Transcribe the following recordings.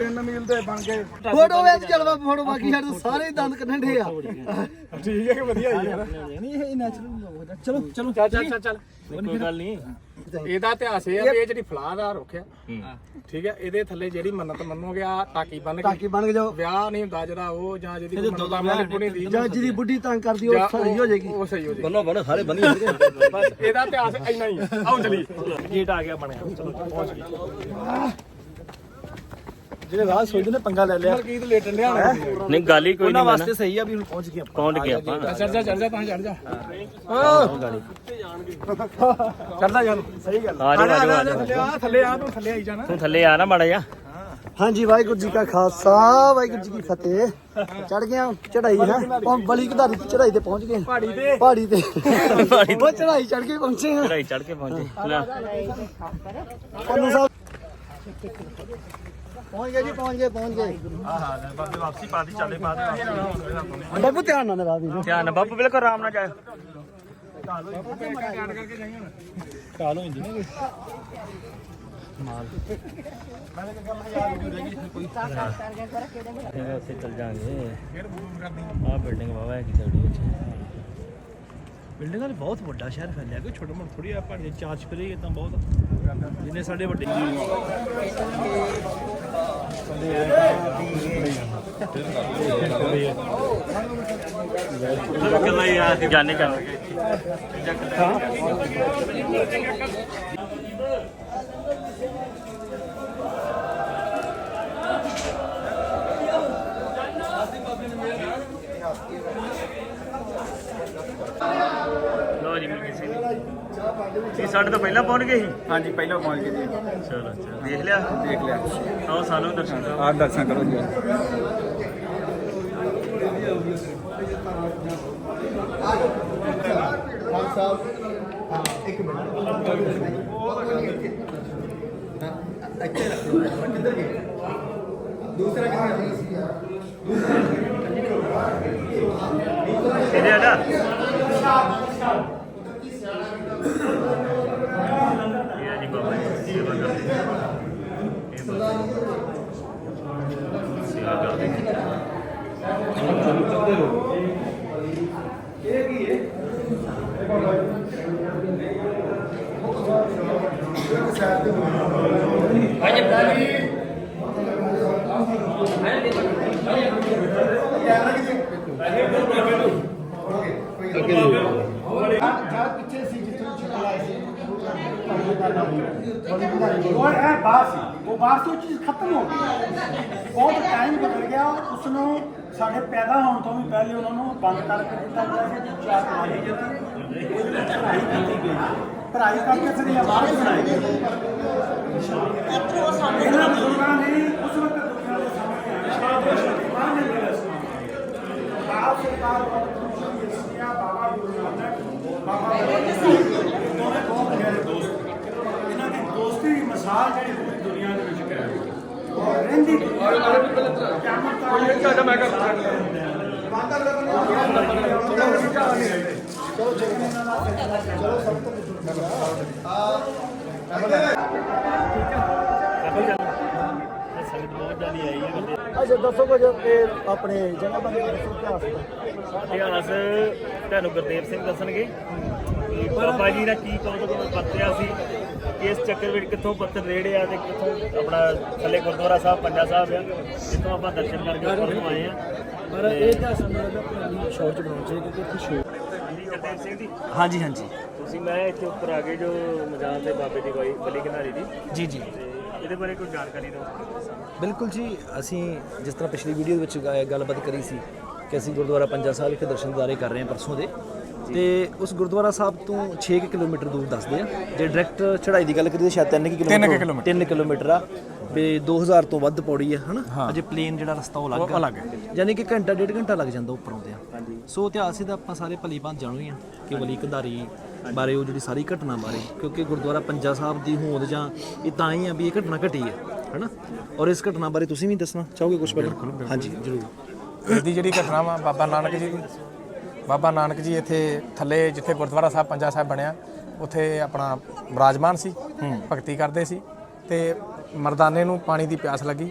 ਤਿੰਨ ਮੀਲ ਦੇ ਬਣ ਗਏ। ਫੋਟੋ ਵਿੱਚ ਚਲਵਾ ਫੋਟੋ ਬਾਕੀ ਸਾਡੇ ਸਾਰੇ ਹੀ ਦੰਦ ਕੱਢਣ ਢੇ ਆ। ਠੀਕ ਹੈ ਕਿ ਵਧੀਆ ਹੀ ਹੈ ਨਹੀਂ ਇਹ ਨੈਚੁਰਲ ਚਲੋ ਚਲੋ ਚੱਲ ਚੱਲ ਚੱਲ ਚੱਲ। ਕੋਈ ਗੱਲ ਨਹੀਂ। ਇਹਦਾ ਇਤਿਹਾਸ ਇਹ ਆ ਵੀ ਇਹ ਜਿਹੜੀ ਫਲਾਦਾਰ ਰੁੱਖਿਆ ਠੀਕ ਹੈ ਇਹਦੇ ਥੱਲੇ ਜਿਹੜੀ ਮੰਨਤ ਮੰਨੋਗੇ ਆ ਟਾਕੀ ਬੰਨ ਕੇ ਟਾਕੀ ਬਣ ਕੇ ਜਾਓ। ਵਿਆਹ ਨਹੀਂ ਹੁੰਦਾ ਜਿਹੜਾ ਉਹ ਜਾਂ ਜਿਹਦੀ ਮੰਨਤ ਵਾਲੀ ਪੁਣੀ ਦੀ ਜਾਂ ਜਿਹਦੀ ਬੁੱਢੀ ਤੰਗ ਕਰਦੀ ਉਹ ਸਹੀ ਹੋ ਜਾਏਗੀ। ਉਹ ਸਹੀ ਹੋ ਜਾਏਗੀ। ਬੰਨੋ ਬੰਨੋ ਸਾਰੇ ਬੰਨੀ ਬਸ ਇਹਦਾ ਇਤਿਹਾਸ ਇੰਨਾ ਹੀ ਆ। ਆਓ ਚਲੀ ਗੇਟ ਆ ਗਿਆ ਬਣਿਆ। ਚਲੋ ਪਹੁੰਚ ਗਏ। ਜਿਹੜੇ ਰਾਹ ਸੋਚਦੇ ਨੇ ਪੰਗਾ ਲੈ ਲਿਆ। ਮਲਕੀਤ ਲੇਟਣ ਡਿਆ ਹੋਣਾ ਨਹੀਂ ਗੱਲ ਹੀ ਕੋਈ ਉਹਨਾਂ ਨਹੀਂ ਵਾਸਤੇ ਸਹੀ ਆ ਵੀ ਹੁਣ ਪਹੁੰਚ ਗਏ ਆਪਾਂ। ਪਹੁੰਚ ਗਏ ਆਪਾਂ। ਚੜ ਜਾ ਚੜ ਜਾ ਤਾਂ ਚੜ ਜਾ। ਚੜਦਾ ਜਾ ਸਹੀ ਗੱਲ। ਆ ਜਾ, ਆ ਜਾ, ਆ ਜਾ। ਥੱਲੇ ਆ ਥੱਲੇ ਆ ਤੂੰ ਥੱਲੇ ਆਈ ਜਾਣਾ। ਤੂੰ ਥੱਲੇ ਆ ਨਾ ਮਾੜਾ ਜਾ ਹਾਂਜੀ ਵਾਹਿਗੁਰੂ ਜੀ ਕਾ ਖਾਲਸਾ ਵਾਹਿਗੁਰੂ ਜੀ ਕੀ ਫਤਿਹ। ਚੜ ਗਿਆ ਚੜਾਈ ਹੈ। ਹੁਣ ਬਲੀ ਕਧਾਰੀ ਦੀ ਚੜਾਈ ਤੇ ਪਹੁੰਚ ਗਏ। ਪਹਾੜੀ ਤੇ। ਪਹਾੜੀ ਤੇ। ਉਹ ਚੜਾਈ ਚੜ ਕੇ ਪਹੁੰਚੇ ਆ। ਚੜਾਈ ਚੜ ਕੇ ਪਹੁੰਚੇ। ਲੈ। ਪੰਨੂ ਸਾਹਿਬ। ਪਹੁੰਚ ਗਏ ਜੀ ਪਹੁੰਚ ਗਏ ਪਹੁੰਚ ਗਏ ਵਾਪਸੀ ਪਾਦੀ ਚੱਲੇ ਪਾਦੀ ਬਾਬੂ ਧਿਆਨ ਨਾਲ ਰਾਹ ਦੀ ਧਿਆਨ ਨਾਲ ਬਾਪੂ ਬਿਲਕੁਲ ਆਰਾਮ ਨਾਲ ਜਾਇਓ ਕਾਲ ਹੋ ਜਾਂਦੀ ਨਾ ਇਹ ਉੱਥੇ ਚੱਲ ਜਾਾਂਗੇ ਆ ਬਿਲਡਿੰਗ ਵਾਵਾ ਹੈ ਕੀ ਸਾਡੀ ਵਿੱਚ ਬਿਲਡਿੰਗਾਂ ਤੇ ਬਹੁਤ ਵੱਡਾ ਸ਼ਹਿਰ ਫੈਲਿਆ ਕੋਈ ਛੋਟਾ ਮੋਟਾ ਥੋੜੀ ਆ ਭਾਂਡੇ ਚਾਰ ਚਪਰੇ ਇਦਾਂ ਬਹੁਤ ਜਿੰਨੇ ਸਾਡੇ ਵੱਡੇ ਕਿੰਨਾ ਯਾਰ ਜਾਣੇ ਜਾਣੇ ਲੋ ਜੀ ਸਾਡੇ ਤੋਂ ਪਹਿਲਾਂ ਪਹੁੰਚ ਗਏ ਸੀ? ਹਾਂਜੀ ਪਹਿਲਾਂ ਪਹੁੰਚ ਗਏ ਜੀ। ਚਲੋ ਚਲੋ। ਦੇਖ ਲਿਆ? ਦੇਖ ਲਿਆ। ਆਓ ਸਾਨੂੰ ਦਰਸ਼ਨ ਕਰੋ। ਆ ਦਰਸ਼ਨ ਕਰੋ ਜੀ। ਇਹਦੇ ਆ ਜਾ ਇਹ ਆ ਜੀ ਬਾਬਾ ਜੀ ਸੇਵਾ ਕਰਦੇ ਇਹ ਬਾਬਾ ਜੀ ਸੇਵਾ ਕਰਦੇ ਪਿੱਛੇ ਸੀ ਜਿੱਥੋਂ ਛੱਡ ਆਏ ਸੀ ਉਹ ਇਹ ਬਾਹਰ ਸੀ ਉਹ ਤੋਂ ਚੀਜ਼ ਖਤਮ ਹੋ ਗਈ। ਬਹੁਤ ਟਾਈਮ ਬਦਲ ਗਿਆ। ਉਸ ਨੂੰ ਸਾਡੇ ਪੈਦਾ ਹੋਣ ਤੋਂ ਵੀ ਪਹਿਲੇ ਉਹਨਾਂ ਨੂੰ ਬੰਦ ਕਰਕੇ ਦਿੱਤਾ ਗਿਆ ਸੀ। ਕਿ ਚਾਰ ਕਮਾਈ ਜਾਂਦੀ ਉਹਦੇ ਪੜ੍ਹਾਈ ਕੀਤੀ ਗਈ। ਪੜ੍ਹਾਈ ਕਰਕੇ ਫਿਰ ਇਹ ਬਣਾਈ ਗਈ। ਇਹਨਾਂ ਬਜ਼ੁਰਗਾਂ ਨੇ ਉਸ ਵਕਤ ਦੁਨੀਆ ਦੇ ਸਾਹਮਣੇ ਸ਼ਾਬਾਸ਼ ਨੇ ਮਿਲਿਆ ਸੀ ਬਾਪ ਸਰਕਾਰ ਬਹੁਤ ਖੁਸ਼ੀ ਬਾਬਾ ਗੁਰੂ ਬਾਬਾ ਦੋਸਤ। ਇਹਨਾਂ ਦੀ ਦੋਸਤੀ ਦੀ ਮਿਸਾਲ ਜਿਹੜੀ ਪੂਰੀ ਦੁਨੀਆ ਦੇ ਵਿੱਚ ਕਾਇਮ ਹੈ ਔਰ ਰਹਿੰਦੀ ਦੁਨੀਆ ਤੱਕ ਕਿਆਮਤ ਤੱਕ ਚੱਲ ਮੈਂ ਕਰ ਸੰਗਤ ਬਹੁਤ ਜ਼ਿਆਦਾ ਆਈ ਹੈ ਬੰਦੇ ਅੱਛਾ, ਦੱਸੋ ਕੁਝ ਇਹ ਆਪਣੇ ਜਗ੍ਹਾ ਬਾਰੇ ਦੱਸੋ ਇਤਿਹਾਸ ਇਤਿਹਾਸ, ਤੁਹਾਨੂੰ ਗੁਰਦੇਵ ਸਿੰਘ ਦੱਸਣਗੇ ਬਾਬਾ ਜੀ ਦਾ ਕੀ ਕੌਤਕ ਵਰਤਿਆ ਸੀ ਇਸ ਚੱਕਰ ਵਿੱਚ ਕਿੱਥੋਂ ਪੱਥਰ ਰੇੜੇ ਆ ਤੇ ਕਿੱਥੋਂ ਆਪਣਾ ਥੱਲੇ ਗੁਰਦੁਆਰਾ ਸਾਹਿਬ ਪੰਜਾ ਸਾਹਿਬ ਆ ਜਿੱਥੋਂ ਆਪਾਂ ਦਰਸ਼ਨ ਕਰਕੇ ਉੱਪਰ ਨੂੰ ਆਏ ਆ। ਪਰ ਇਹ ਤਾਂ ਸਾਨੂੰ ਲੱਗਦਾ ਪੁਰਾਣੀ ਸ਼ੋਰ ਚ ਬਣਾਉਣਾ ਚਾਹੀਦਾ ਕਿਉਂਕਿ ਇੱਥੇ ਸ਼ੋਰ ਹਾਂਜੀ ਹਾਂਜੀ ਤੁਸੀਂ ਮੈਂ ਇੱਥੇ ਉੱਪਰ ਆ ਗਏ ਜੋ ਮਜਾਨ ਤੇ ਬਾਬੇ ਦੀ ਬਾਈ ਬਲੀ ਕਿਨਾਰੀ ਦੀ। ਜੀ ਜੀ। ਇਹਦੇ ਬਾਰੇ ਕੋਈ ਜਾਣਕਾਰੀ ਦਿਓ। ਬਿਲਕੁਲ ਜੀ ਅਸੀਂ ਜਿਸ ਤਰ੍ਹਾਂ ਪਿਛਲੀ ਵੀਡੀਓ ਵਿੱਚ ਗੱਲਬਾਤ ਕਰੀ ਸੀ ਕਿ ਅਸੀਂ ਗੁਰਦੁਆਰਾ ਪੰਜਾ ਸਾਹਿਬ ਵਿਖੇ ਦਰਸ਼ਨ ਦਿਦਾਰੇ ਕਰ ਰਹੇ ਹਾਂ ਪਰਸੋਂ ਦੇ। ਤੇ ਉਸ ਗੁਰਦੁਆਰਾ ਸਾਹਿਬ ਤੋਂ 6 ਕਿਲੋਮੀਟਰ ਦੂਰ ਦੱਸਦੇ ਆ। ਜੇ ਡਾਇਰੈਕਟ ਚੜ੍ਹਾਈ ਦੀ ਗੱਲ ਕਰੀਏ ਸ਼ਾਇਦ 3 ਕਿਲੋਮੀਟਰ 3 ਕਿਲੋਮੀਟਰ। ਆ। ਵੀ 2000 ਤੋਂ ਵੱਧ ਪੌੜੀ ਆ ਹਨਾ? ਅਜੇ ਪਲੇਨ ਜਿਹੜਾ ਰਸਤਾ ਉਹ ਅਲੱਗ ਅਲੱਗ ਯਾਨੀ ਕਿ ਘੰਟਾ ਡੇਢ ਘੰਟਾ ਲੱਗ ਜਾਂਦਾ ਉੱਪਰ ਆਉਂਦੇ ਆ। ਸੋ ਇਤਿਹਾਸ ਇਹਦਾ ਆਪਾਂ ਸਾਰੇ ਭਲੀ ਭਾਂਤ ਜਾਣੂ ਹੀ ਆ ਕਿ ਵਲੀ ਕੰਧਾਰੀ ਬਾਰੇ ਉਹ ਜਿਹੜੀ ਸਾਰੀ ਘਟਨਾ ਬਾਰੇ ਕਿਉਂਕਿ ਗੁਰਦੁਆਰਾ ਪੰਜਾ ਸਾਹਿਬ ਦੀ ਹੋਂਦ ਜਾਂ ਇਹ ਤਾਂ ਹੀ ਆ ਵੀ ਇਹ ਘਟਨਾ ਘਟੀ ਹੈ ਹੈਨਾ? ਔਰ ਇਸ ਘਟਨਾ ਬਾਰੇ ਤੁਸੀਂ ਵੀ ਦੱਸਣਾ ਚਾਹੋਗੇ ਕੁਝ ਪਹਿਲਾਂ? ਹਾਂਜੀ ਜ਼ਰੂਰ। ਇਹਦੀ ਜਿਹੜੀ ਘਟਨਾ ਵਾ ਬਾਬਾ ਨਾਨਕ ਜੀ ਦੀ ਬਾਬਾ ਨਾਨਕ ਜੀ ਇੱਥੇ ਥੱਲੇ ਜਿੱਥੇ ਗੁਰਦੁਆਰਾ ਸਾਹਿਬ ਪੰਜਾ ਸਾਹਿਬ ਬਣਿਆ ਉੱਥੇ ਆਪਣਾ ਵਿਰਾਜਮਾਨ ਸੀ ਭਗਤੀ ਕਰਦੇ ਸੀ ਤੇ ਮਰਦਾਨੇ ਨੂੰ ਪਾਣੀ ਦੀ ਪਿਆਸ ਲੱਗੀ।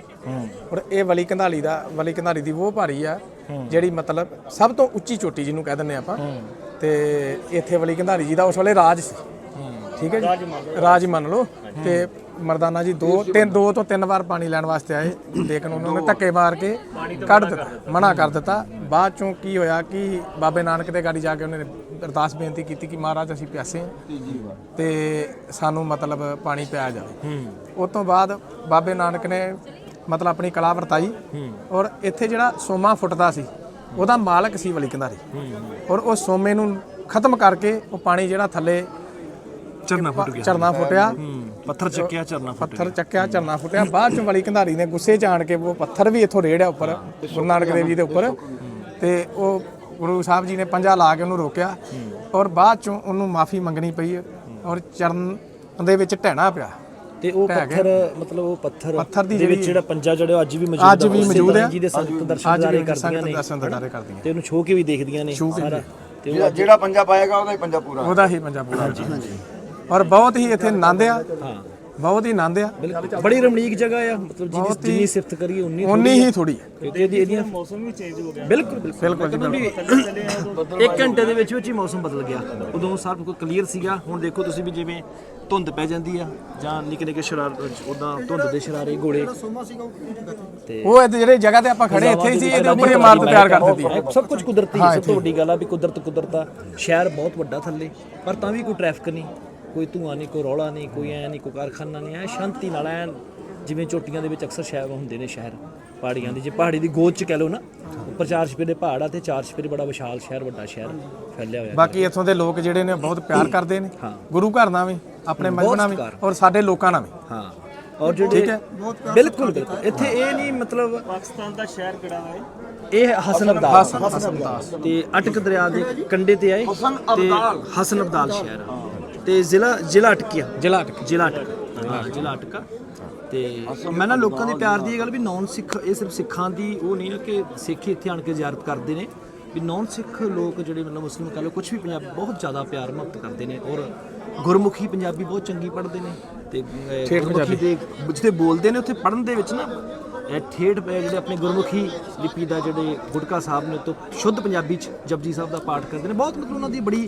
ਔਰ ਇਹ ਵਲੀ ਕੰਧਾਲੀ ਦਾ ਵਲੀ ਕੰਧਾਲੀ ਦੀ ਉਹ ਭਾਰੀ ਆ ਜਿਹੜੀ ਮਤਲਬ ਸਭ ਤੋਂ ਉੱਚੀ ਚੋਟੀ ਜਿਹਨੂੰ ਕਹਿ ਦਿੰਦੇ ਆਪਾਂ। ਤੇ ਇੱਥੇ ਵਲੀ ਕੰਧਾਲੀ ਜੀ ਦਾ ਉਸ ਵੇਲੇ ਰਾਜ ਸੀ। ਠੀਕ ਹੈ ਜੀ? ਰਾਜ ਮੰਨ ਲਓ। ਤੇ ਮਰਦਾਨਾ ਜੀ ਦੋ ਤਿੰਨ ਦੋ ਤੋਂ ਤਿੰਨ ਵਾਰ ਪਾਣੀ ਲੈਣ ਵਾਸਤੇ ਆਏ। ਲੇਕਿਨ ਉਹਨਾਂ ਨੇ ਧੱਕੇ ਮਾਰ ਕੇ ਕੱਢ ਦਿੱਤਾ ਮਨਾ ਕਰ ਦਿੱਤਾ। ਬਾਅਦ ਚੋਂ ਕੀ ਹੋਇਆ ਕਿ ਬਾਬੇ ਨਾਨਕ ਦੇ ਗਾੜੀ ਜਾ ਕੇ ਉਹਨਾਂ ਅਰਦਾਸ ਬੇਨਤੀ ਕੀਤੀ ਕਿ ਮਹਾਰਾਜ ਅਸੀਂ ਪਿਆਸੇ ਹਾਂ। ਤੇ ਸਾਨੂੰ ਮਤਲਬ ਪਾਣੀ ਪਿਆ ਜਾਵੇ। ਉਸ ਤੋਂ ਬਾਅਦ ਬਾਬੇ ਨਾਨਕ ਨੇ ਮਤਲਬ ਆਪਣੀ ਕਲਾ ਵਰਤਾਈ। ਔਰ ਇੱਥੇ ਜਿਹੜਾ ਸੋਮਾ ਫੁੱਟਦਾ ਸੀ ਉਹਦਾ ਮਾਲਕ ਸੀ ਵਲੀ ਕੰਧਾਰੀ ਔਰ ਉਹ ਸੋਮੇ ਨੂੰ ਖਤਮ ਕਰਕੇ ਉਹ ਪਾਣੀ ਜਿਹੜਾ ਥੱਲੇ ਚਰਨਾ ਫੁੱਟ ਗਿਆ। ਝਰਨਾ ਫੁੱਟਿਆ। ਪੱਥਰ ਚੱਕਿਆ ਚਰਨਾ ਫੁੱਟ ਪੱਥਰ ਚੱਕਿਆ ਝਰਨਾ ਫੁੱਟਿਆ। ਬਾਅਦ ਚ ਵਲੀ ਕੰਧਾਰੀ ਨੇ ਗੁੱਸੇ ਚ ਆਣ ਕੇ ਉਹ ਪੱਥਰ ਵੀ ਇੱਥੋਂ ਰੇੜਿਆ ਉੱਪਰ ਗੁਰੂ ਨਾਨਕ ਦੇਵ ਜੀ ਦੇ ਉੱਪਰ। ਤੇ ਉਹ ਗੁਰੂ ਸਾਹਿਬ ਜੀ ਨੇ ਪੰਜਾ ਲਾ ਕੇ ਉਹਨੂੰ ਰੋਕਿਆ ਔਰ ਬਾਅਦ ਚੋਂ ਉਹਨੂੰ ਮਾਫੀ ਮੰਗਣੀ ਪਈ ਔਰ ਚਰਨ ਦੇ ਵਿੱਚ ਢਹਿਣਾ ਪਿਆ। ਤੇ ਉਹ ਪੱਥਰ ਮਤਲਰ ਉਹ ਪੱਥਰ ਪੱਥਰ ਦੀ ਵਿੱਚ ਜਿਹੜੀ- ਜਿਹੜਾ ਪੰਜਾ ਜੜਿਆ ਅੱਜ ਵੀ ਮੌਜੂਦ ਅੱਜ ਵੀ ਮੌਜੂਦ ਹੈ। ਜਿਹਦੇ ਸੰਗਤ ਦਰਸ਼ਨ ਅੱਜ ਦਿਦਾਰੇ ਵੀ ਕਰਦੀਆਂ ਨੇ। ਦਰਸ਼ਨ ਦਿਦਾਰੇ ਕਰਦੀਆਂ ਤੇ ਉਹਨੂੰ ਛੋਹ ਕੇ ਵੀ ਦੇਖਦੀਆਂ ਨੇ ਸਾਰਾ। ਤੇ ਉਹ ਜਿਹੜਾ ਜਿਹੜਾ ਪੰਜਾ ਪਾਏਗਾ ਉਹਦਾ ਹੀ ਪੰਜਾ ਪੂਰਾ। ਉਹਦਾ ਹੀ ਪੰਜਾ ਪੂਰਾ। ਹਾਂਜੀ। ਔਰ ਬਹੁਤ ਹੀ ਇੱਥੇ ਆਨੰਦ ਆ। ਹਾਂ। ਬਹੁਤ ਹੀ ਆਨੰਦ ਆ। ਬੜੀ ਰਮਣੀਕ ਜਗ੍ਹਾ ਆ। ਮਤਲਬ ਜਿੰਨੀ ਜਿੰਨੀ ਸਿਫਤ ਕਰੀਏ ਉਨੀ ਉਨੀ ਹੀ ਥੋੜੀ ਹੈ ਇਹਦੀ ਇਹਦੀਆਂ ਮੌਸਮ ਵੀ ਚੇਂਜ ਹੋ ਗਿਆ। ਬਿਲਕੁਲ ਬਿਲਕੁਲ। ਜੀ ਇੱਕ ਘੰਟੇ ਦੇ ਵਿੱਚ ਵਿੱਚ ਹੀ ਮੌਸਮ ਬਦਲ ਗਿਆ। ਉਦੋਂ ਸਭ ਕੁਝ ਕਲੀਅਰ ਸੀਗਾ। ਹੁਣ ਦੇਖੋ ਤੁਸੀਂ ਵੀ ਜਿਵੇਂ ਧੁੰਦ ਪੈ ਜਾਂਦੀ ਆ ਜਾਂ ਨਿੱਕੇ ਨਿੱਕੇ ਸ਼ਰਾਰ ਉਦਾਂ ਧੁੰਦ ਦੇ ਸ਼ਰਾਰੇ ਗੋਲੇ ਉਹ ਇੱਥੇ ਜਿਹੜੇ ਜਗ੍ਹਾ ਤੇ ਆਪਾਂ ਖੜੇ ਇੱਥੇ ਹੀ ਸੀ ਇਹਦੇ ਉੱਪਰ ਹੀ ਇਮਾਰਤ ਤਿਆਰ ਕਰ ਦਿੱਤੀ ਇਹ ਸਭ ਕੁਝ ਕੁਦਰਤੀ ਹੈ, ਸਭ ਤੋਂ ਵੱਡੀ ਗੱਲ ਆ ਵੀ ਕੁਦਰਤ ਕੁਦਰਤ ਸ਼ਹਿਰ ਬਹੁਤ ਵੱਡਾ ਥੱਲੇ ਪਰ ਤਾਂ ਵੀ ਕੋਈ ਟ੍ਰੈਫਿਕ ਨਹੀਂ। ਕੋਈ ਧੂਆਂ ਨਹੀਂ ਕੋਈ ਰੌਲਾ ਨਹੀਂ ਕੋਈ ਐ ਨਹੀਂ ਕੋਈ ਕਾਰਖਾਨਾ ਨਹੀਂ ਐ ਸ਼ਾਂਤੀ ਨਾਲ ਐ ਜਿਵੇਂ ਚੋਟੀਆਂ ਦੇ ਵਿੱਚ ਅਕਸਰ ਸ਼ਹਿਰ ਹੁੰਦੇ ਨੇ ਸ਼ਹਿਰ ਪਹਾੜੀਆਂ ਦੀ ਜੇ ਪਹਾੜੀ ਦੀ ਗੋਦ ਚ ਕਹਿ ਲਓ ਨਾ ਉੱਪਰ ਚਾਰ ਛਪੇਰੇ ਪਹਾੜ ਆ ਤੇ ਚਾਰ ਛਪੇਰੇ ਬੜਾ ਵਿਸ਼ਾਲ ਸ਼ਹਿਰ ਵੱਡਾ ਸ਼ਹਿਰ ਫੈਲਿਆ ਹੋਇਆ। ਬਾਕੀ ਇੱਥੋਂ ਦੇ ਲੋਕ ਜਿਹੜੇ ਨੇ ਬਹੁਤ ਪਿਆਰ ਕਰਦੇ ਨੇ ਗੁਰੂ ਘਰ ਨਾਲ ਵੀ ਆਪਣੇ ਮਜ਼ਹਬ ਨਾਲ ਵੀ ਔਰ ਸਾਡੇ ਲੋਕਾਂ ਨਾਲ ਵੀ। ਹਾਂ। ਔਰ ਜਿਹੜੇ ਬਿਲਕੁਲ ਬਿਲਕੁਲ। ਇੱਥੇ ਇਹ ਨਹੀਂ ਮਤਲਬ ਪਾਕਿਸਤਾਨ ਦਾ ਸ਼ਹਿਰ ਕਿਹੜਾ ਹੈ? ਇਹ ਹਸਨ ਅਬਦਾਲ। ਤੇ ਅਟਕ ਦਰਿਆ ਦੇ ਕੰਢੇ ਤੇ ਆਏ ਤੇ ਹਸਨ ਅਬਦਾਲ ਸ਼ਹਿਰ ਆ। ਤੇ ਜ਼ਿਲ੍ਹਾ ਜ਼ਿਲ੍ਹਾ ਅਟਕਿਆ। ਜ਼ਿਲ੍ਹਾ ਅਟਕ ਜ਼ਿਲ੍ਹਾ ਅਟਕ ਹਾਂ ਜ਼ਿਲ੍ਹਾ ਅਟਕਾ ਤੇ ਮੈਂ ਨਾ ਲੋਕਾਂ ਦੇ ਪਿਆਰ ਦੀ ਇਹ ਗੱਲ ਵੀ ਨੌਨ ਸਿੱਖ ਇਹ ਸਿਰਫ ਸਿੱਖਾਂ ਦੀ ਉਹ ਨਹੀਂ ਹੈ ਕਿ ਸਿੱਖ ਹੀ ਇੱਥੇ ਆਣ ਕੇ ਜ਼ਿਆਰਤ ਕਰਦੇ ਨੇ। ਵੀ ਨੌਨ ਸਿੱਖ ਲੋਕ ਜਿਹੜੇ ਮਤਲਬ ਮੁਸਲਿਮ ਕਹ ਲਓ ਕੁਝ ਵੀ ਪੰਜਾਬ ਬਹੁਤ ਜ਼ਿਆਦਾ ਪਿਆਰ ਮੁਹੱਬਤ ਕਰਦੇ ਨੇ ਔਰ ਗੁਰਮੁਖੀ ਪੰਜਾਬੀ ਬਹੁਤ ਚੰਗੀ ਪੜ੍ਹਦੇ ਨੇ। ਤੇ ਅਹ, ਗੁਰਮੁਖੀ ਦੇ ਜਿੱਥੇ ਬੋਲਦੇ ਨੇ ਉੱਥੇ ਪੜ੍ਹਨ ਦੇ ਵਿੱਚ ਨਾ ਇਹ ਠੇਠ ਪਏ ਜਿਹੜੇ ਆਪਣੇ ਗੁਰਮੁਖੀ ਲਿਪੀ ਦਾ ਜਿਹੜੇ ਗੁਟਕਾ ਸਾਹਿਬ ਨੇ ਤੋਂ ਸ਼ੁੱਧ ਪੰਜਾਬੀ ਚ ਜਪਜੀ ਸਾਹਿਬ ਦਾ ਪਾਠ ਕਰਦੇ ਨੇ। ਬਹੁਤ ਮਤਲਬ ਉਹਨਾਂ ਦੀ ਬੜੀ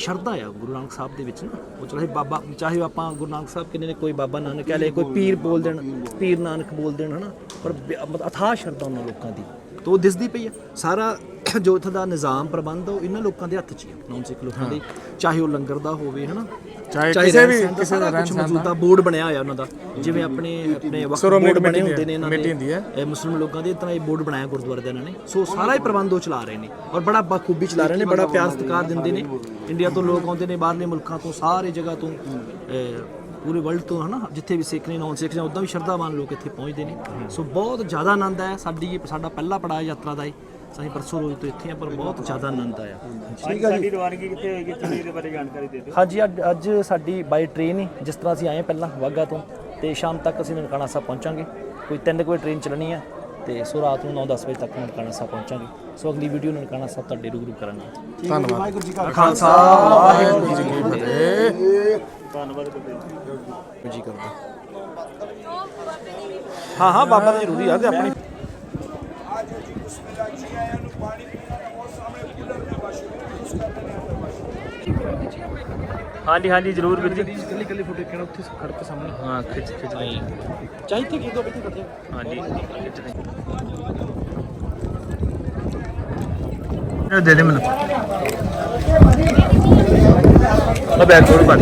ਸ਼ਰਧਾ ਆ ਗੁਰੂ ਨਾਨਕ ਸਾਹਿਬ ਦੇ ਵਿੱਚ ਨਾ। ਉਹ ਚਾਹੇ ਬਾਬਾ, ਚਾਹੇ ਆਪਾਂ ਗੁਰੂ ਨਾਨਕ ਸਾਹਿਬ ਕਿੰਨੇ ਨੇ, ਕੋਈ ਬਾਬਾ ਨਾਨਕ ਕਹਿ ਲੇ ਕੋਈ ਪੀਰ ਬੋਲ ਦੇਣ, ਪੀਰ ਨਾਨਕ ਬੋਲ ਦੇਣ ਹਨਾ। ਪਰ ਮਤਲਬ ਅਥਾਹ ਸ਼ਰਧਾ ਉਹਨਾਂ ਲੋਕਾਂ ਦੀ। ਤਾਂ ਉਹ ਦਿਸਦੀ ਪਈ ਆ। ਸਾਰਾ ਜੋ ਇੱਥੇ ਦਾ ਨਿਜ਼ਾਮ ਪ੍ਰਬੰਧ ਉਹ ਇਹਨਾਂ ਲੋਕਾਂ ਦੇ ਹੱਥ 'ਚ ਹੀ ਨੌਨ ਸਿੱਖ ਲੋਕਾਂ ਦੇ ਚਾਹੇ ਉਹ ਲੰਗਰ ਦਾ ਹੋਵੇ ਹਨਾ? ਚਾਹੇ ਕਿਸੇ ਵੀ- ਕਿਸੇ ਦਾ ਰਹਿਣ-ਸਹਿਣ ਦਾ। ਮੌਜੂਦਾ ਬੋਰਡ ਬਣਿਆ ਹੋਇਆ ਉਹਨਾਂ ਦਾ। ਜਿਵੇਂ ਆਪਣੇ ਆਪਣੇ ਸਰੋਮਣੀ ਬੋਰਡ ਬਣੇ ਹੁੰਦੇ ਨੇ ਇਹਨਾਂ ਦੇ। ਹੈ। ਇਹ ਮੁਸਲਿਮ ਲੋਕਾਂ ਦੇ ਤਰ੍ਹਾਂ ਇਹ ਬੋਰਡ ਬਣਾਇਆ ਗੁਰਦੁਆਰੇ ਦਾ ਇਹਨਾਂ ਨੇ। ਸੋ ਸਾਰਾ ਹੀ ਪ੍ਰਬੰਧ ਉਹ ਚਲਾ ਰਹੇ ਨੇ ਔਰ ਬੜਾ ਬਖੂਬੀ ਚਲਾ ਰਹੇ ਨੇ ਬੜਾ ਪਿਆਰ ਸਤਿਕਾਰ ਦਿੰਦੇ ਨੇ। ਇੰਡੀਆ ਤੋਂ ਲੋਕ ਆਉਂਦੇ ਨੇ ਬਾਹਰਲੇ ਮੁਲਕਾਂ ਤੋਂ ਸਾਰੇ ਜਗ੍ਹਾ ਤੋਂ ਪੂਰੇ ਵਰਲਡ ਤੋਂ ਹਨਾ? ਜਿੱਥੇ ਵੀ ਸਿੱਖ ਨੇ ਨੌਨ ਸਿੱਖ ਜਾਂ ਉਦਾਂ ਵੀ ਸ਼ਰਧਾਵਾਨ ਲੋਕ ਇੱਥੇ ਪਹੁੰਚਦੇ ਨੇ। ਸੋ ਬਹੁਤ ਜ਼ਿਆਦਾ ਆਨੰਦ ਆਇਆ ਸਾਡੀ ਸਾਡਾ ਪਹਿਲਾ ਪੜਾਅ ਯਾਤਰਾ ਦਾ ਹੀ ਅਸੀਂ ਪਰਸੋਂ ਰੋਜ਼ ਤੋਂ ਇੱਥੇ ਆ ਪਰ ਬਹੁਤ ਜ਼ਿਆਦਾ ਆਨੰਦ ਆਇਆ। ਅੱਜ ਸਾਡੀ ਰਵਾਨਗੀ ਕਿੱਥੇ ਹੋਏਗੀ ਤੁਸੀਂ ਇਹਦੇ ਬਾਰੇ ਜਾਣਕਾਰੀ ਦੇ ਦਿਓ। ਹਾਂਜੀ ਅੱਜ ਅੱਜ ਸਾਡੀ ਬਾਈ ਟ੍ਰੇਨ ਹੀ ਜਿਸ ਤਰ੍ਹਾਂ ਅਸੀਂ ਆਏ ਪਹਿਲਾਂ ਵਾਗਾ ਤੋਂ ਤੇ ਸ਼ਾਮ ਤੱਕ ਅਸੀਂ ਨਨਕਾਣਾ ਸਾਹਿਬ ਪਹੁੰਚਾਂਗੇ। ਕੋਈ 3 ਵਜੇ ਟ੍ਰੇਨ ਚੱਲਣੀ ਹੈ ਤੇ ਸੋ ਰਾਤ ਨੂੰ 9-10 ਵਜੇ ਤੱਕ ਨਨਕਾਣਾ ਸਾਹਿਬ ਪਹੁੰਚਾਂਗੇ। ਸੋ ਅਗਲੀ ਵੀਡੀਓ ਨਨਕਾਣਾ ਸਾਹਿਬ ਤੁਹਾਡੇ ਰੂਬਰੂ ਕਰਾਂਗੇ। ਜੀ ਕਾ ਖਾਲਸਾ। ਵਾਹਿਗੁਰੂ ਜੀ ਕੀ ਫਤਿਹ। ਧੰਨਵਾਦ ਗੁਰਦੇਵ ਜੀ ਕਰਦਾ। ਹਾਂ ਹਾਂ ਬਾਬਾ ਦਾ ਜ਼ਰੂਰੀ ਆ ਤੇ ਆਪਣੀ ਹਾਂਜੀ ਹਾਂਜੀ ਜ਼ਰੂਰ ਵੀਰ ਜੀ। ਕੱਲੀ ਕੱਲੀ ਫੋਟੋ ਕਿਹੜਾ ਉੱਥੇ ਖੜ ਕੇ ਸਾਹਮਣੇ? ਹਾਂ ਖਿੱਚ ਖਿੱਚ ਲਈ। ਚਾਹੀ ਤੇ ਕੀ ਦੋ ਬਿੱਤੀ ਫਤਿਹ ਹਾਂਜੀ। ਖਿੱਚ ਲਈ ਦੇ ਦੇ ਮੈਨੂੰ। ਆ ਬੈਗ ਥੋੜੀ ਪਾ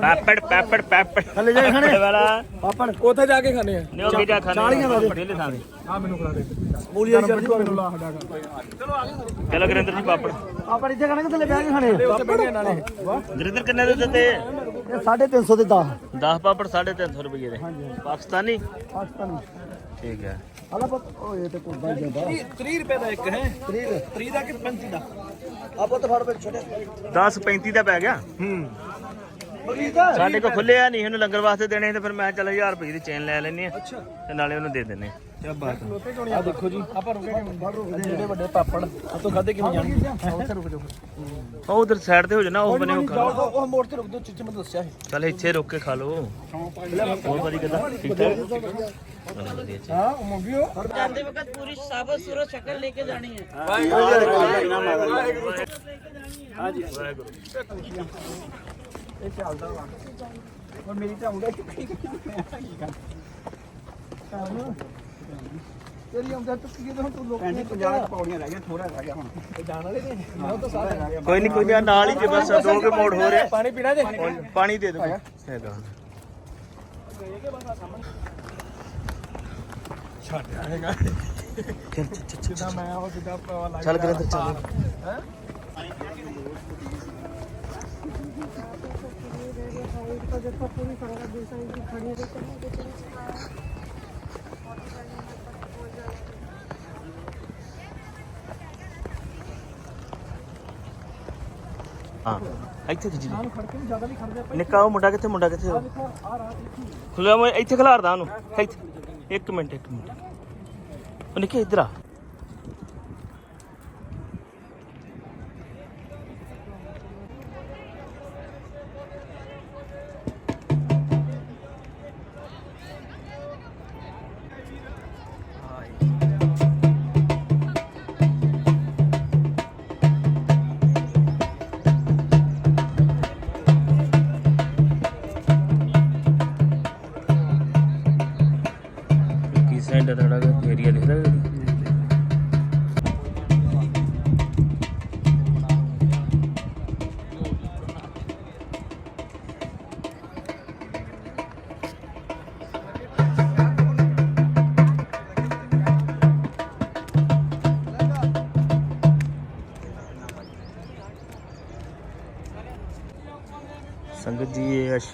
ਪਾਪੜ ਪਾਪੜ ਪਾਪੜ। ਥੱਲੇ ਜਾ ਕੇ ਖਾਣੇ ਵਾਲਾ। ਪਾਪੜ। ਉੱਥੇ ਜਾ ਕੇ ਖਾਣੇ ਆ। ਨਿਓ ਵੀਡੀਆ ਖਾਣੇ 40 ਵਾਲੇ। ਫੜੇਲੇ ਥਾਂ ਦੇ ਆ ਮੈਨੂੰ ਖੜਾ ਦੇ। ਮੂਲੀ ਵਾਲੀ ਚਰਚ ਮੈਨੂੰ ਲਾ ਹਟਾ ਚਲੋ ਆ ਗਏ ਚਲੋ ਗਰਿੰਦਰ ਜੀ ਪਾਪੜ। ਪਾਪੜ ਇੱਥੇ ਖਾਣੇ ਥੱਲੇ ਬਹਿ ਕੇ ਖਾਣੇ ਪਾਪੜ ਨਾਲੇ। ਗਰਿੰਦਰ ਕਿੰਨੇ ਦੇ ਦਿੱਤੇ? ਇਹ 350 ਦੇ 10 10 ਪਾਪੜ 350 ਰੁਪਏ ਦੇ। ਪਾਕਿਸਤਾਨੀ? ਪਾਕਿਸਤਾਨੀ। ਠੀਕ ਹੈ। ਹਲਾ ਪੁੱਤ ਉਹ ਇਹ ਤੇ ਕੋਈ ਬਾਈ ਜਾਂਦਾ। 30 ਰੁਪਏ ਦਾ ਇੱਕ ਹੈ। 30 30 ਦਾ ਕਿ 35 ਦਾ? ਆ ਪੁੱਤ ਫੜ ਪੇ ਛੋਟੇ। 10 35 ਦਾ ਪੈ ਗਿਆ। ਬਗੀਚਾ ਸਾਡੇ ਕੋਲ ਖੁੱਲਿਆ ਨਹੀਂ ਇਹਨੂੰ ਲੰਗਰ ਵਾਸਤੇ ਦੇਣੇ ਤੇ ਫਿਰ ਮੈਂ ਚੱਲ 1000 ਰੁਪਏ ਦੀ ਚੇਨ ਲੈ ਲੈਣੀ ਆ ਤੇ ਨਾਲੇ ਉਹਨੂੰ ਦੇ ਦਿੰਨੇ ਕੀ ਬਾਤ ਹੈ। ਆ ਦੇਖੋ ਜੀ। ਆਪਾਂ ਰੁਕੇ ਕਿਵੇਂ ਜਿਹੜੇ ਵੱਡੇ ਪਾਪੜ ਆ ਤੋਂ ਖਾਦੇ ਕਿਵੇਂ ਜਾਣਗੇ? ਉੱਥੇ ਰੁਕ ਜਾਓ ਉਹ ਉਧਰ ਸਾਈਡ ਤੇ ਹੋ ਜਾਣਾ ਉਹ ਬਣੇ ਉਹ ਖਾ ਲਓ। ਉਹ ਮੋੜ ਤੇ ਰੁਕ ਦਿਓ ਚਿੱਚ ਮੈਂ ਦੱਸਿਆ ਸੀ। ਚਲ ਇੱਥੇ ਰੁਕ ਕੇ ਖਾ ਲਓ। ਬਹੁਤ ਵਾਰੀ ਗੱਲਾਂ ਠੀਕ ਠਾਕ? ਹਾਂ ਉਹ ਮੰਗਿਓ ਜਾਂਦੇ ਵਕਤ ਪੂਰੀ ਸਾਬਤ ਸੂਰਤ ਸ਼ਕਲ ਲੈ ਕੇ ਜਾਣੀ ਹੈ। ਵਾਹਿਗੁਰੂ ਹਾਂਜੀ ਵਾਹਿਗੁਰੂ ਇਹ ਚੱਲਦਾ ਵਾ। ਪਰ ਮੇਰੀ ਤਾਂ ਹੁੰਦਾ ਕਿ ਕੀ ਕਰਨਾ ਤੇਰੀ ਆਉਂਦਾ ਤੂੰ ਕੀ ਹੁਣ ਤੂੰ ਲੋਕਾਂ ਨੇ 50 ਪੌੜੀਆਂ ਰਹਿ ਗਈਆਂ ਥੋੜਾ ਰਹਿ ਗਿਆ ਹੁਣ। ਇਹ ਜਾਣ ਵਾਲੇ ਨੇ ਮੈਂ ਤਾਂ ਸਾਰੇ ਰਹਿ ਗਿਆ ਕੋਈ ਨਹੀਂ ਕੋਈ ਨਹੀਂ ਨਾਲ ਹੀ ਜੇ ਬਸ ਦੋ ਕੇ ਮੋੜ ਹੋ ਰਿਹਾ। ਪਾਣੀ ਪੀਣਾ ਜੇ? ਪਾਣੀ ਦੇ ਦਿਓ। ਹੈਗਾ। ਜਿੱਦਾਂ ਮੈਂ ਉਹ ਜਿੱਦਾਂ ਲਾਈਵ ਚੱਲ ਗੁਰਿੰਦਰ ਚੱਲ। ਹਾਂ? ਇੱਥੇ ਖਿੱਚ ਜ਼ਿਆਦਾ ਨਹੀਂ ਖੜਦੇ ਨਿੱਕਾ ਉਹ ਮੁੰਡਾ ਕਿੱਥੇ ਮੁੰਡਾ ਕਿੱਥੇ? ਖੁੱਲਿਆ ਮੈਂ ਇੱਥੇ ਖਿਲਾਰਦਾ ਉਹਨੂੰ। ਇੱਥੇ। ਇੱਕ ਮਿੰਟ ਇੱਕ ਮਿੰਟ। ਉਹ ਨਿੱਕੇ ਇੱਧਰ ਆ।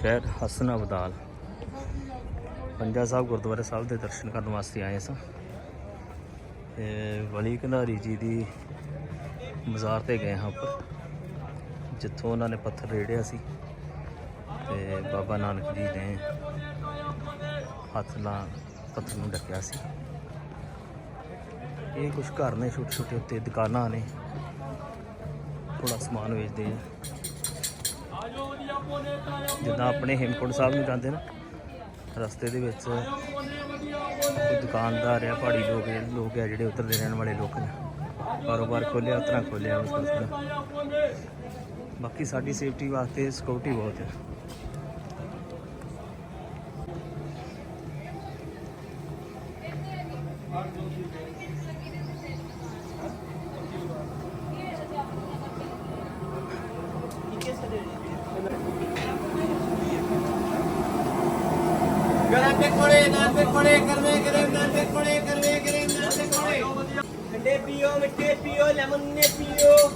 ਸ਼ਹਿਰ ਹਸਨ ਅਬਦਾਲ। ਪੰਜਾ ਸਾਹਿਬ ਗੁਰਦੁਆਰੇ ਸਾਹਿਬ ਦੇ ਦਰਸ਼ਨ ਕਰਨ ਵਾਸਤੇ ਆਏ ਸਾਂ। ਤੇ ਵਲੀ ਕੰਧਾਰੀ ਜੀ ਦੀ ਮਜ਼ਾਰ ਤੇ ਗਏ ਹਾਂ ਉੱਪਰ, ਜਿੱਥੋਂ ਉਹਨਾਂ ਨੇ ਪੱਥਰ ਰੇੜਿਆ ਸੀ। ਤੇ ਬਾਬਾ ਨਾਨਕ ਜੀ ਨੇ ਹੱਥ ਨਾਲ ਪੱਥਰ ਨੂੰ ਢੱਕਿਆ ਸੀ। ਇਹ ਕੁਝ ਘਰ ਨੇ ਛੋਟੇ ਛੋਟੇ ਉੱਤੇ ਦੁਕਾਨਾਂ ਨੇ। ਥੋੜਾ ਸਮਾਨ ਵੇਚਦੇ ਆ। ਜਿੱਦਾਂ ਆਪਣੇ ਹੇਮਕੁੰਟ ਸਾਹਿਬ ਨੂੰ ਜਾਂਦੇ ਨਾ ਰਸਤੇ ਦੇ ਵਿੱਚ ਦੁਕਾਨਦਾਰ ਆ ਪਹਾੜੀ ਲੋਕ ਆ, ਲੋਕ ਆ ਜਿਹੜੇ ਉੱਧਰ ਦੇ ਰਹਿਣ ਵਾਲੇ ਲੋਕ ਨੇ। ਕਾਰੋਬਾਰ ਖੋਲਿਆ ਉਤਨਾ ਖੋਲਿਆ ਉਸ ਬਾਕੀ ਸਾਡੀ ਸੇਫਟੀ ਵਾਸਤੇ ਸਿਕਿਉਰਿਟੀ ਬਹੁਤ ਹੈ ਕੋਲੇ, ਨਾਨਕ ਕੋਲੇ, ਕਰਵੇ ਕਰੇ ਨਾਨਕ ਕੋਲੇ, ਕਰਵੇ ਕਰੇ ਨਾਨਕ ਕੋਲੇ। ਠੰਡੇ ਪੀਓ, ਮਿੱਠੇ ਪੀਓ, ਲੈਮਨ ਨੇ ਪੀਓ।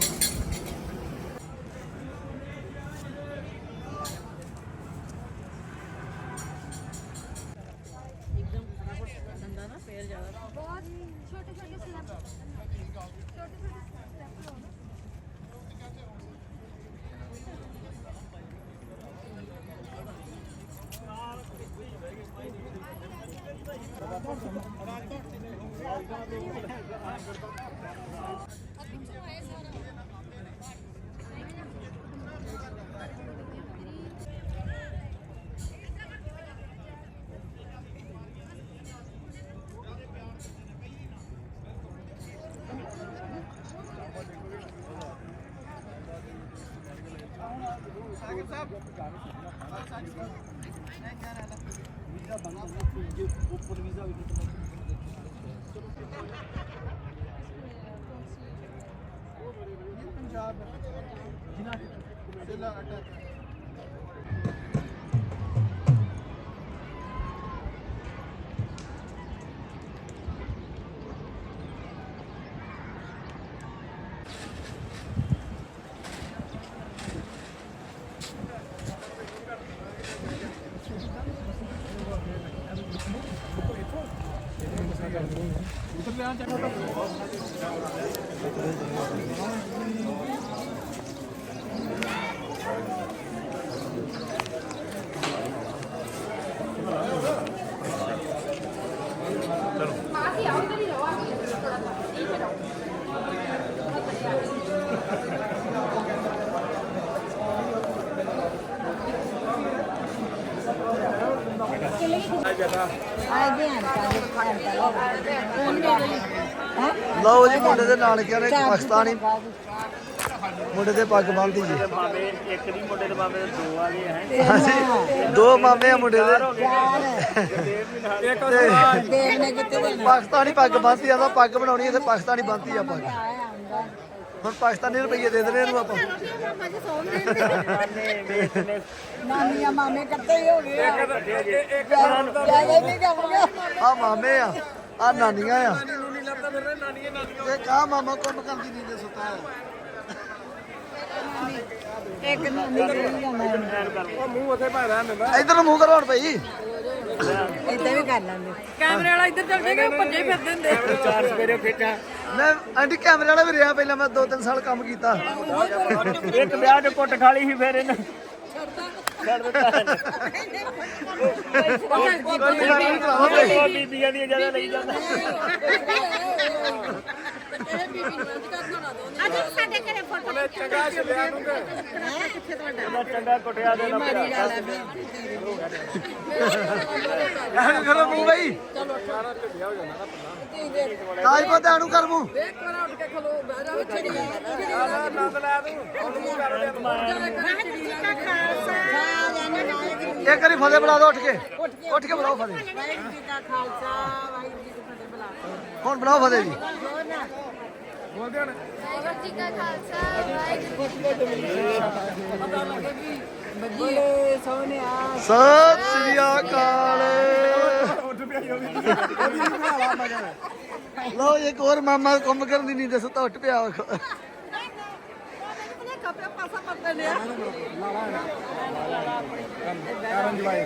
पंजाब जिला ਇਧਰ ਹੀ ਰਹੋ ਆਹੀ ਥੋੜਾ ਸਾ ਇੱਥੇ ਰਹੋ ਲਓ ਜੀ ਮੁੰਡੇ ਦੇ ਨਾਨਕਿਆਂ ਨੇ ਪਾਕਿਸਤਾਨੀ ਮੁੰਡੇ ਦੇ ਪੱਗ ਬੰਨ੍ਹਦੀ ਜੀ ਮਾਮੇ ਇੱਕ ਨਹੀਂ ਮੁੰਡੇ ਦੇ ਮਾਮੇ ਦੇ ਦੋ ਆ ਗਏ ਹੈ ਹਾਂਜੀ ਦੋ ਮਾਮੇ ਆ ਮੁੰਡੇ ਦੇ ਪਾਕਿਸਤਾਨੀ ਪੱਗ ਬੰਨ੍ਹਦੀ ਆ ਤਾਂ ਪੱਗ ਬਣਾਉਣੀ ਇੱਥੇ ਪਾਕਿਸਤਾਨੀ ਬੰਨ੍ਹਦੀ ਆ ਪੱਗ ਹੁਣ ਪਾਕਿਸਤਾਨੀ ਰੁਪਈਏ ਦੇ ਦੇਣੇ ਇਹਨੂੰ ਆਪਾਂ ਮਾਮੇ ਵੇਖ ਨੇ ਨਾਨੀਆਂ ਮਾਮੇ ਕੱਟੇ ਹੀ ਹੋ ਗਏ ਆ ਇੱਕ ਆ ਆ ਨਾਨੀਆਂ ਇਹ ਕਾ ਮਾਮਾ ਕੰਮ ਕਰਦੀ ਨਹੀਂ ਦੇ ਸੁੱਤਾ ਹੈ। ਇੱਕ ਨਾਨੀ ਕਰੀ ਜਾਂਦਾ ਇਧਰ ਨੂੰ ਮੂੰਹ ਕਰੋ ਹੁਣ ਭਾਈ। ਇਦਾਂ ਵੀ ਕਰ ਲੈਂਦੇ। ਕੈਮਰੇ ਵਾਲਾ ਇੱਧਰ ਚੱਲ ਜਾਏਗਾ ਭੱਜੇ ਹੀ ਫਿਰਦੇ ਹੁੰਦੇ। ਚਾਰ ਸਵੇਰੇ ਖੇਚਾਂ ਮੈਂ ਆਂਟੀ ਕੈਮਰੇ ਵਾਲਾ ਵੀ ਰਿਹਾ ਪਹਿਲਾਂ ਮੈਂ 2-3 ਸਾਲ ਕੰਮ ਕੀਤਾ। ਇੱਕ ਵਿਆਹ ਦੇ ਕੁੱਟ ਖਾਲੀ ਸੀ ਫਿਰ ਇਹਨੇ। ਛੱਡ ਦਿੱਤਾ। ਉਹ ਬੀਬੀਆਂ ਦੀਆਂ ਜਗ੍ਹਾ ਲਈ ਜਾਂਦਾ। ਅੱਜ ਸਾਡੇ ਘਰੇ ਫੋਟੋ ਚੰਗਾ ਛੱਡਿਆ ਨੂੰ ਕਿੱਥੇ ਤੁਹਾਡਾ? ਉਹਦਾ ਚੰਗਾ ਕੁੱਟਿਆ ਦੇ ਨਾ ਐਨੂੰ ਕਰੋ ਮੂੰਹ। ਭਾਈ ਤਾਜ ਪਾ ਧਿਆਨ ਨੂੰ ਕਰ ਮੂੰਹ ਇੱਕ ਵਾਰੀ ਫਤਿਹ ਬੁਲਾ ਦਿਓ ਉੱਠ ਕੇ। ਉੱਠ ਕੇ। ਬੁਲਾਓ ਫਤਿਹ। ਵਾਹਿਗੁਰੂ ਜੀ ਕਾ ਖਾਲਸਾ ਵਾਹਿਗੁਰੂ ਜੀ ਕੀ ਫਤਿਹ ਬੁਲਾ ਹੁਣ ਬੁਲਾਓ ਫਤਿਹ ਜੀ? ਬੋਲਦੇ ਹਨ ਵਾਹਿਗੁਰੂ ਜੀ ਕਾ ਖਾਲਸਾ ਵਾਹਿਗੁਰੂ ਜੀ ਕੀ ਫਤਿਹ ਪਤਾ ਲੱਗੇ ਕਿ ਬੱਜੀ ਸੋਹਣਿਆ ਸਤਿ ਸ੍ਰੀ ਅਕਾਲ ਲਓ ਇੱਕ ਹੋਰ ਮਾਮਾ ਕੰਮ ਕਰਨ ਦੀ ਨਹੀਂ ਦੱਸੋ ਤਾਂ ਉੱਠ ਪਿਆ ਕਪਿਆ ਪਾਸਾ ਪਰਦੇ ਨੇ ਲਾਲਾ ਲਾਲਾ ਆਪਣੀ ਕਰਨ ਦੀ ਵਾਈ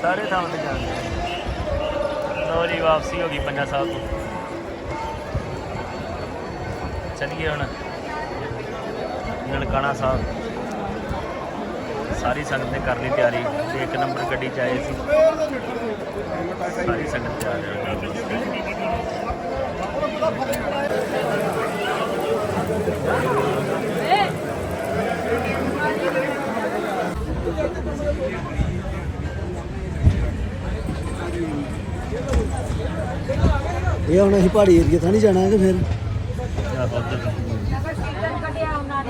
ਸਾਰੇ ਥਾਂ ਤੇ ਜਾਂਦੇ ਲੋ ਜੀ, ਵਾਪਸੀ ਹੋ ਗਈ ਪੰਜਾ ਸਾਹਿਬ ਤੋਂ। ਚੱਲੀਏ ਹੁਣ। ਨਨਕਾਣਾ ਸਾਹਿਬ। ਸਾਰੀ ਸੰਗਤ ਨੇ ਕਰ ਲਈ ਤਿਆਰੀ। ਤੇ ਇੱਕ ਨੰਬਰ ਗੱਡੀ ਚ ਆਏ ਸੀ। ਸਾਰੀ ਸੰਗਤ ਜਾ ਰਹੀ ਹੈ। ਇਹ ਹੁਣ ਅਸੀਂ ਪਹਾੜੀ ਏਰੀਆ ਤਾਂ ਨਹੀਂ ਜਾਣਾ ਕਿ ਫਿਰ? ਉੱਧਰ ਨਗਰ ਕੀਰਤਨ ਕੱਢਿਆ ਉਹਨਾਂ